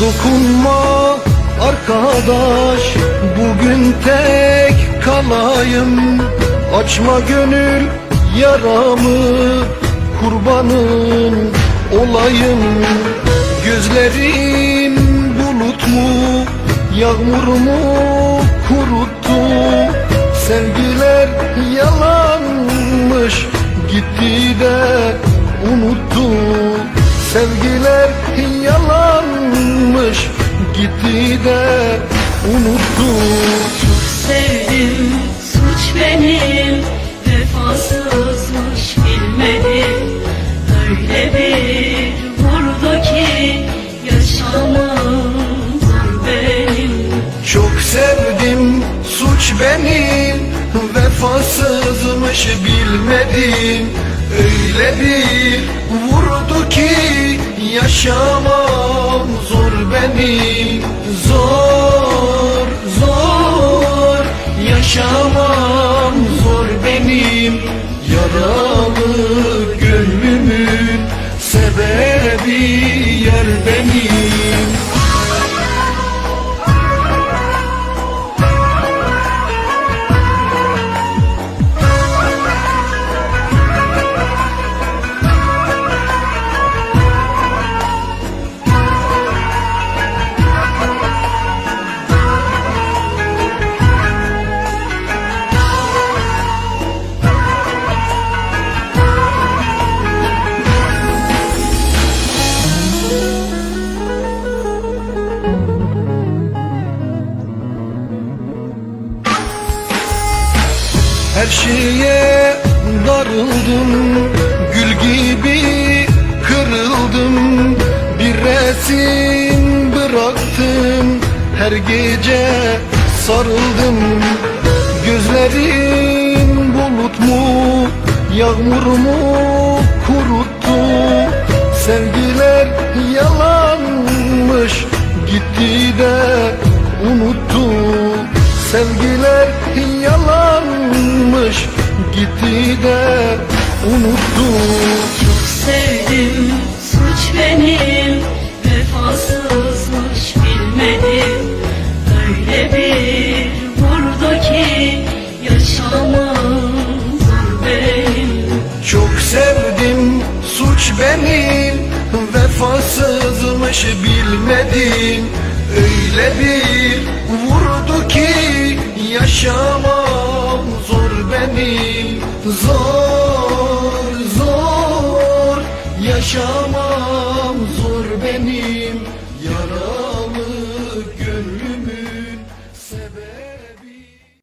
Dokunma arkadaş. Bugün tek kalayım. Açma gönül yaramı Kurbanın olayım. Gözlerim bulut mu Yağmur mu kuruttu? Sevgiler yalanmış Gitti de unuttu. Sevgiler yalanmış Gitti de unuttu. Sevdim suç benim. Vefasızmış bilmedim. Öyle bir vurdu ki Yaşamam zor benim. Çok sevdim suç benim. Vefasızmış bilmedim. Öyle bir vurdu ki Yaşamam zor benim Yaşamam zor benim Yaralı gönlümün Sebebi yer benim Her şeye darıldım Gül gibi kırıldım. Bir resim bıraktım Her gece sarıldım. Gözlerin bulut mu Yağmur mu kuruttu? Sevgiler yalanmış Gitti de Sevgiler yalanmış Gitti de unuttu. Çok sevdim suç benim Vefasızmış bilmedim. Öyle bir vurdu ki Yaşamam zor benim. Çok sevdim suç benim Vefasızmış bilmedim. Öyle bir Yaşamam zor benim yaram.